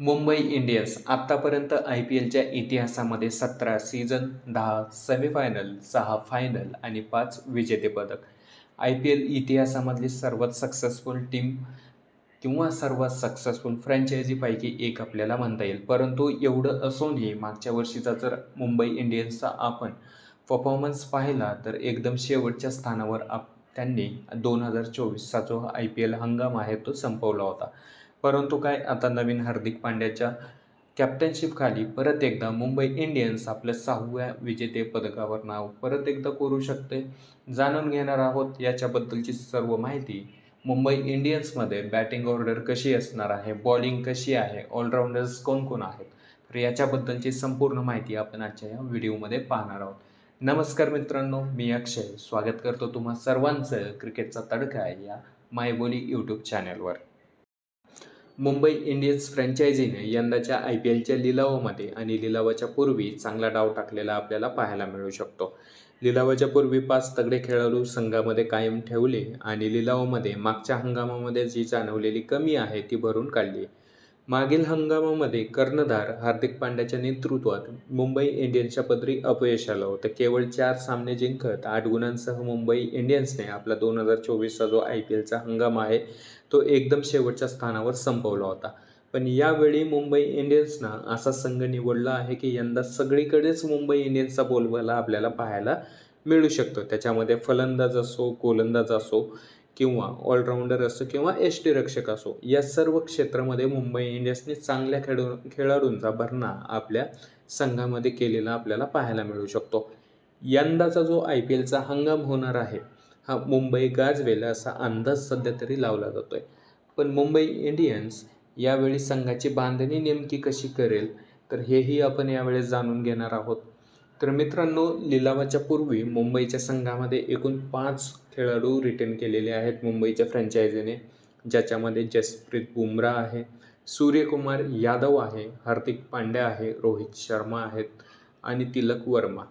Mumbai Indians आत्तापर्यंत I P एलच्या इतिहासामध्ये सतरा सीझन दहा सेमीफायनल सहा फायनल आणि पाच विजेतेपदक. आय पी एल इतिहासामधली सर्वात सक्सेसफुल टीम किंवा सर्वात सक्सेसफुल फ्रँचायझीपैकी एक आपल्याला म्हणता येईल. परंतु एवढं असूनही मागच्या वर्षीचा जर मुंबई इंडियन्सचा आपण परफॉर्मन्स पाहिला तर एकदम शेवटच्या स्थानावर आप त्यांनी दोन हजार चोवीसचा जो आय पी एल हंगाम आहे तो संपवला होता. परंतु काय आता नवीन हार्दिक पांड्याच्या कॅप्टनशिपखाली परत एकदा मुंबई इंडियन्स आपल्या सहाव्या विजेते पदकावर नाव परत एकदा करू शकते जाणून घेणार आहोत याच्याबद्दलची सर्व माहिती मुंबई इंडियन्समध्ये बॅटिंग ऑर्डर कशी असणार आहे बॉलिंग कशी आहे ऑलराऊंडर्स कोण कोण आहेत तर याच्याबद्दलची संपूर्ण माहिती आपण आजच्या या व्हिडिओमध्ये पाहणार आहोत. नमस्कार मित्रांनो मी अक्षय. स्वागत करतो तुम्हा सर्वांचं क्रिकेटचा तडका या मायबोली यूट्यूब चॅनलवर मुंबई इंडियन्स फ्रँचायझीने यंदाच्या आय पी एलच्या लिलावामध्ये आणि लिलावाच्या पूर्वी चांगला डाव टाकलेला आपल्याला पाहायला मिळू शकतो. लिलावाच्या पूर्वी पाच तगडे खेळाडू संघामध्ये कायम ठेवले आणि लिलावामध्ये मागच्या हंगामामध्ये जी जाणवलेली कमी आहे ती भरून काढली. मागील हंगामामध्ये कर्णधार हार्दिक पांड्याच्या नेतृत्वात मुंबई इंडियन्सच्या पदरी अपयश आलं होतं. केवळ चार सामने जिंकत आठ गुणांसह मुंबई इंडियन्सने आपला दोन हजार चोवीसचा जो आय पी एलचा हंगाम आहे तो एकदम शेवटच्या स्थानावर संपवला होता. पण यावेळी मुंबई इंडियन्सनं असा संघ निवडला आहे की यंदा सगळीकडेच मुंबई इंडियन्सचा बोलबाला आपल्याला पाहायला मिळू शकतो. त्याच्यामध्ये फलंदाज असो गोलंदाज असो किंवा ऑलराऊंडर असो किंवा यष्टीरक्षक असो या सर्व क्षेत्रामध्ये मुंबई इंडियन्सने चांगल्या खेळू खेळाडूंचा भरणा आपल्या संघामध्ये केलेला आपल्याला पाहायला मिळू शकतो. यंदाचा जो आय पी एलचा हंगाम होणार आहे हा मुंबई गाजवेल असा अंदाज सध्या तरी लावला जातोय. पण मुंबई इंडियन्स यावेळी संघाची बांधणी नेमकी कशी करेल तर हेही आपण यावेळेस जाणून घेणार आहोत. तर मित्रांनो लिलावाच्या पूर्वी मुंबईच्या संघामध्ये एकूण पाच खेळाडू रिटर्न केलेले आहेत मुंबईच्या फ्रँचायझीने ज्याच्यामध्ये जसप्रीत बुमरा आहे सूर्यकुमार यादव आहे हार्दिक पांड्या आहे रोहित शर्मा आहेत आणि तिलक वर्मा.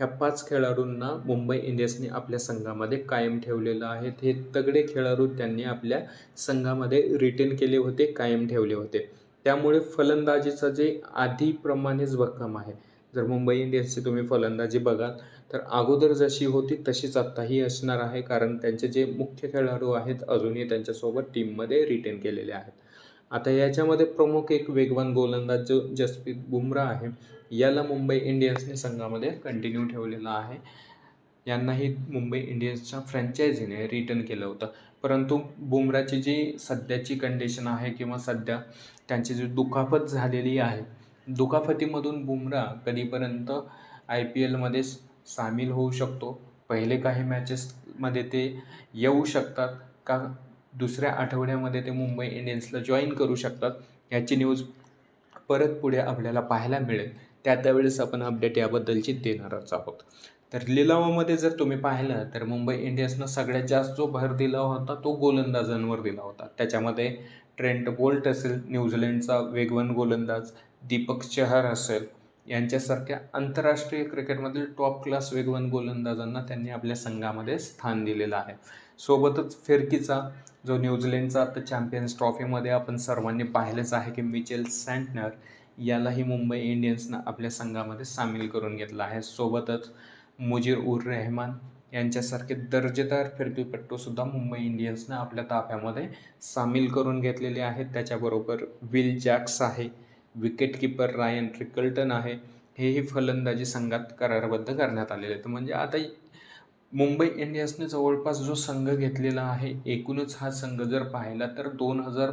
ह्या पाच खेळाडूंना मुंबई इंडियन्सने आपल्या संघामध्ये कायम ठेवलेलं आहे. हे तगडे खेळाडू त्यांनी आपल्या संघामध्ये रिटेन केले होते कायम ठेवले होते. त्यामुळे फलंदाजीचं जे आधीप्रमाणेच भक्कम आहे. जर मुंबई इंडियन्सची तुम्ही फलंदाजी बघाल तर अगोदर जशी होती तशीच आत्ताही असणार आहे. कारण त्यांचे जे मुख्य खेळाडू आहेत अजूनही त्यांच्यासोबत टीममध्ये रिटेन केलेले आहेत. आता याच्यामध्ये प्रमुख एक वेगवान गोलंदाज जो जसप्रीत बुमरा आहे याला मुंबई इंडियन्सने संघामध्ये कंटिन्यू ठेवलेला आहे. यांनाही मुंबई इंडियन्सच्या फ्रँचायझीने रिटर्न केलं होतं. परंतु बुमराची जी सध्याची कंडिशन आहे किंवा सध्या त्यांची जी दुखापत झालेली आहे दुखापतीमधून बुमरा कधीपर्यंत आय पी एलमध्ये सामील होऊ शकतो? पहिले काही मॅचेसमध्ये ते येऊ शकतात का? दुसऱ्या आठवड्यामध्ये ते मुंबई इंडियन्सला जॉईन करू शकतात. याची न्यूज परत पुढे आपल्याला पाहायला मिळेल. त्या त्यावेळेस आपण अपडेट याबद्दलची देणारच आहोत. तर लिलावामध्ये जर तुम्ही पाहिलं तर मुंबई इंडियन्सनं सगळ्यात जास्त जो भर दिला होता तो गोलंदाजांवर दिला होता. त्याच्यामध्ये ट्रेंट बोल्ट असेल न्यूझीलंडचा वेगवान गोलंदाज दीपक चहर असेल यांच्यासारख्या आंतरराष्ट्रीय क्रिकेटमधील टॉप क्लास वेगवान गोलंदाजांना त्यांनी आपल्या संघामध्ये स्थान दिलेलं आहे. सोबतच फिरकीचा जो न्यूझीलंडचा आता चॅम्पियन्स ट्रॉफीमध्ये आपण सर्वांनी पाहिलंच आहे की मिचेल सँटनर यालाही मुंबई इंडियन्सनं आपल्या संघामध्ये सामील करून घेतला आहे. सोबतच मुजीर उर रेहमान यांच्यासारखे दर्जेदार फिरकीपट्टूसुद्धा मुंबई इंडियन्सनं आपल्या ताफ्यामध्ये सामील करून घेतलेले आहेत. त्याच्याबरोबर विल जॅक्स आहे. विकेटकीपर रायन ट्रिकल्टन आहे. हेही फलंदाजी संघात करारबद्ध करण्यात आलेले आहेत. म्हणजे आता मुंबई इंडियन्सने जवळपास जो संघ घेतलेला आहे एकूणच हा संघ जर पाहिला तर दोन हजार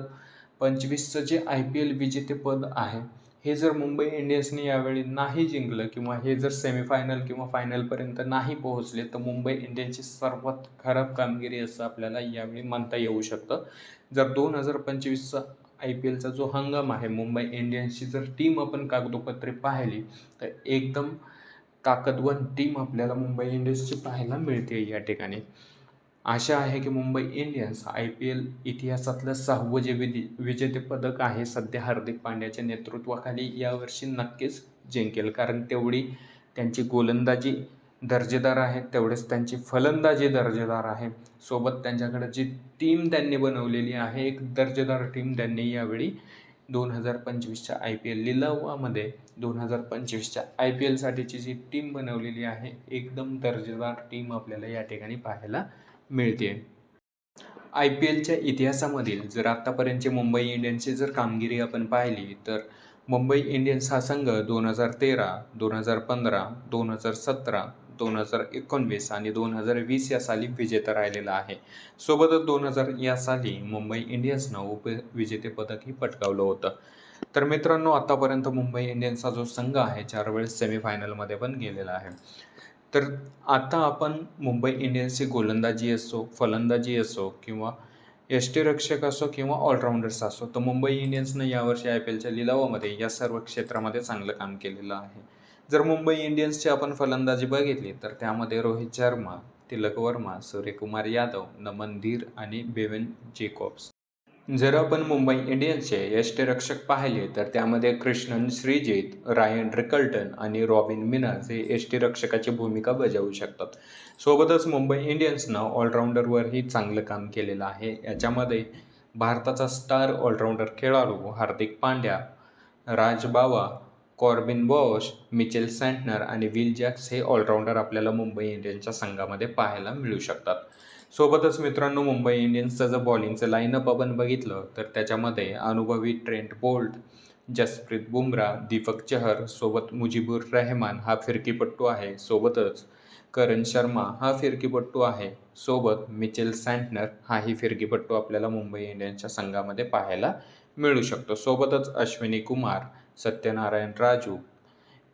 पंचवीसचं जे आय पी एल विजेतेपद आहे हे जर मुंबई इंडियन्सने यावेळी नाही जिंकलं किंवा हे जर सेमीफायनल किंवा फायनलपर्यंत नाही पोहोचले तर मुंबई इंडियन्सची सर्वात खराब कामगिरी असं आपल्याला यावेळी म्हणता येऊ शकतं. जर दोन हजार पंचवीसचा आय पी एलचा जो हंगाम आहे मुंबई इंडियन्सची जर टीम आपण कागदोपत्री पाहिली तर एकदम ताकदवान टीम आपल्याला मुंबई इंडियन्सची पाहायला मिळते या ठिकाणी. आशा आहे की Mumbai Indians I P L इतिहासातलं सहावं जे विधी विजेतेपदक आहे सध्या हार्दिक पांड्याच्या नेतृत्वाखाली यावर्षी नक्कीच जिंकेल. कारण तेवढी त्यांची गोलंदाजी दर्जेदार आहे तेवढेच त्यांची फलंदाजी दर्जेदार आहे. सोबत त्यांच्याकडे जी टीम त्यांनी बनवलेली आहे एक दर्जेदार टीम त्यांनी यावेळी दोन हजार पंचवीसच्या आय पी एल लिलावामध्ये दोन हजार पंचवीसच्या आय पी एलसाठीची जी टीम बनवलेली आहे एकदम दर्जेदार टीम आपल्याला या ठिकाणी पाहायला मिळते आय पी एलच्या इतिहासामधील जर आत्तापर्यंतची मुंबई इंडियन्सची जर कामगिरी आपण पाहिली तर मुंबई इंडियन्स हा संघ दोन हजार तेरा दोन हजार पंधरा दोन हजार सतरा दोन हजार एकोणवीस आणि दोन हजार वीस या साली विजेता राहिलेला आहे. सोबतच दोन हजार या साली मुंबई इंडियन्सनं उपविजेतेपदकही पटकावलं होतं. तर मित्रांनो आतापर्यंत मुंबई इंडियन्सचा जो संघ आहे चार वेळेस सेमीफायनलमध्ये पण गेलेला आहे. तर आता आपण मुंबई इंडियन्सची गोलंदाजी असो फलंदाजी असो किंवा यष्टीरक्षक असो किंवा ऑलराऊंडर्स असो तर मुंबई इंडियन्सनं यावर्षी आय पी एलच्या लिलावामध्ये या सर्व क्षेत्रामध्ये चांगलं काम केलेलं आहे. जर मुंबई इंडियन्सची आपण फलंदाजी बघितली तर त्यामध्ये रोहित शर्मा तिलक वर्मा सूर्यकुमार यादव नमन धीर आणि बेवन जेकॉब्स. जर आपण मुंबई इंडियन्सचे यष्टरक्षक पाहिले तर त्यामध्ये कृष्णन श्रीजित रायन रिकल्टन आणि रॉबिन मिनर्स हे यष्टरक्षकाची भूमिका बजावू शकतात. सोबतच मुंबई इंडियन्सनं ऑलराऊंडरवरही चांगलं काम केलेलं आहे. याच्यामध्ये भारताचा स्टार ऑलराऊंडर खेळाडू Hardik Pandya Raj Bawa Corbin Bosch Mitchell Santner आणि विल जॅक्स हे ऑलराऊंडर आपल्याला मुंबई इंडियन्सच्या संघामध्ये पाहायला मिळू शकतात. सोबतच मित्रांनो मुंबई इंडियन्सचं जर बॉलिंगचं लाईनअप आपण बघितलं तर त्याच्यामध्ये अनुभवी ट्रेंट बोल्ट जसप्रीत बुमरा दीपक चहर सोबत मुजीबुर रहमान हा फिरकीपट्टू आहे. सोबतच करण शर्मा हा फिरकीपट्टू आहे. सोबत मिचेल सँटनर हाही फिरकीपट्टू आपल्याला मुंबई इंडियन्सच्या संघामध्ये पाहायला मिळू शकतो. सोबतच अश्विनी कुमार सत्यनारायण राजू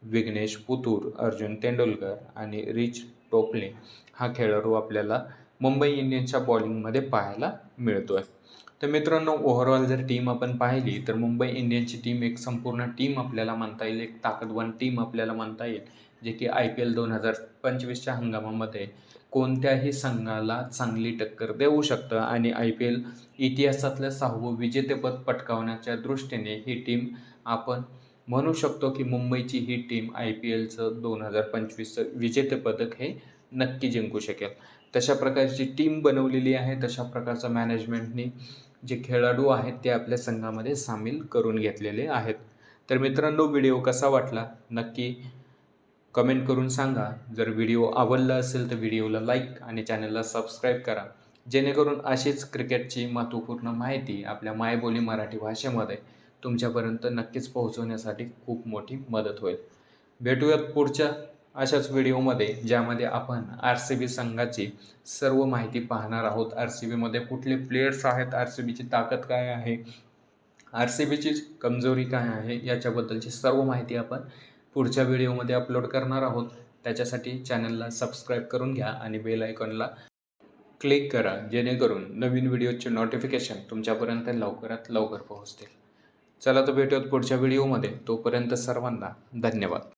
विघ्नेश पुतूर अर्जुन तेंडुलकर आणि रिच टोपले हा खेळाडू आपल्याला मुंबई इंडियन्सच्या बॉलिंगमध्ये पाहायला मिळतो आहे तर मित्रांनो ओव्हरऑल जर टीम आपण पाहिली तर मुंबई इंडियन्सची टीम एक संपूर्ण टीम आपल्याला म्हणता येईल एक ताकदवान टीम आपल्याला म्हणता येईल जे की आय पी एल दोन हजार पंचवीसच्या हंगामामध्ये कोणत्याही संघाला चांगली टक्कर देऊ शकतं आणि आय पी एल इतिहासातलं सहावं विजेतेपद पटकावण्याच्या दृष्टीने ही टीम आपण म्हणू शकतो की मुंबईची ही टीम आय पी एलचं दोन हजार पंचवीसचं विजेतेपदक हे नक्की जिंकू शकेल. तशा प्रकारची टीम बनवलेली आहे तशा प्रकारचं मॅनेजमेंटनी जे खेळाडू आहेत ते आपल्या संघामध्ये सामील करून घेतलेले आहेत. तर मित्रांनो व्हिडिओ कसा वाटला? नक्की कमेंट करून सांगा. जर व्हिडिओ आवडला असेल तर व्हिडिओला लाईक आणि चॅनलला सबस्क्राईब करा. जेणेकरून अशीच क्रिकेटची महत्त्वपूर्ण माहिती आपल्या मायबोली मराठी भाषेमध्ये तुमच्यापर्यंत नक्कीच पोहोचवण्यासाठी खूप मोठी मदत होईल. भेटूयात पुढच्या अशाच व्हिडिओमध्ये ज्यामध्ये आपण आर सी बी संघाची सर्व माहिती पाहणार आहोत. आर सी बीमध्ये कुठले प्लेयर्स आहेत आर सी बीची ताकद काय आहे आर सी बीची कमजोरी काय आहे याच्याबद्दलची सर्व माहिती आपण पुढच्या व्हिडिओमध्ये अपलोड करणार आहोत. त्याच्यासाठी चॅनलला सबस्क्राईब करून घ्या आणि बेल आयकॉनला क्लिक करा जेणेकरून नवीन व्हिडिओचे नोटिफिकेशन तुमच्यापर्यंत लवकरात लवकर पोहोचतील. चला तर भेटूयात पुढच्या व्हिडिओमध्ये. तोपर्यंत सर्वांना धन्यवाद.